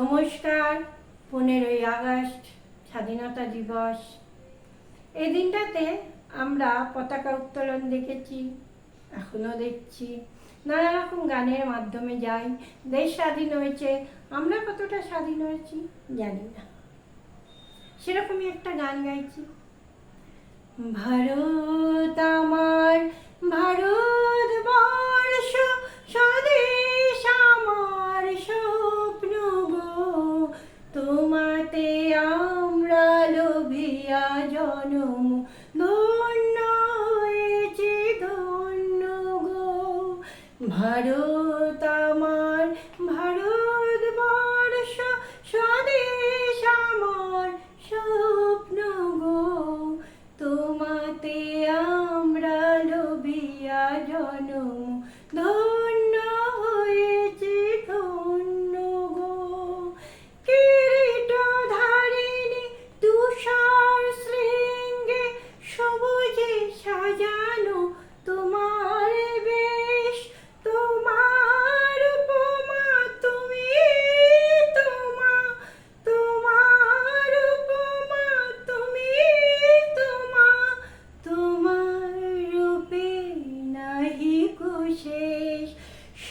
নমস্কার, পনেরোই আগস্ট, স্বাধীনতা দিবস। এই দিনটাতে আমরা পতাকা উত্তোলন দেখেছি এখনও দেখছি। নানা রকম গানের মাধ্যমে যাই। দেশ স্বাধীন হয়েছে, আমরা কতটা স্বাধীন হয়েছি জানি না। সেরকমই একটা গান গাইছি। ভারত আমার, ভারত তোমাতে আমরা লোভিয়া জনম ধন্য হয়েছে ধন্য গো। ভারত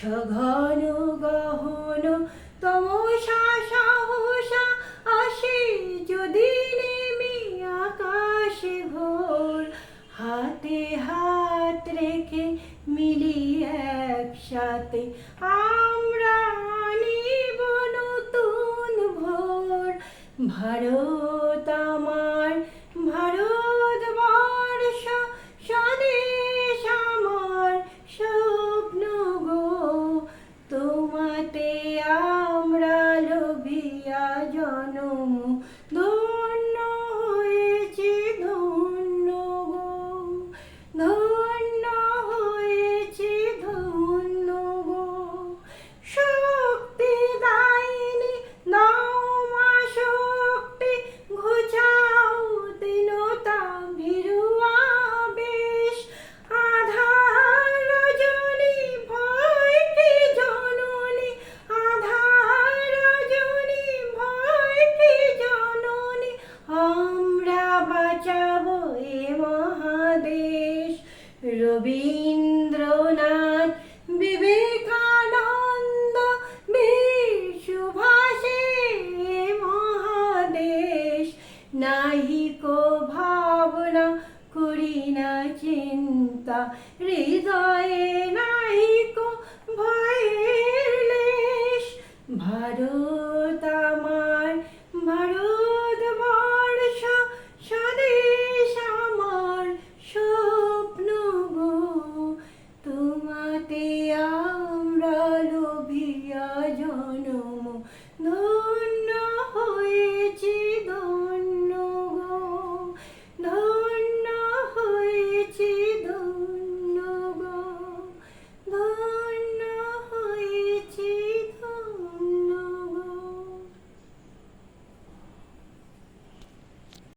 সঘন গহন, তমসা সাহসা আসে যদি নেমে আকাশে ভোর হাতে হাত রেখে মিলি একসাথে আমরা আনিব নতুন ভোর। ভারত বাঁচাবো এ মহাদেশ। রবীন্দ্রনাথ বিবেকানন্দ বিশুভাষে মহাদেশ। নাহি কো ভাবনা করি না চিন্তা, হৃদয়ে নাহি কো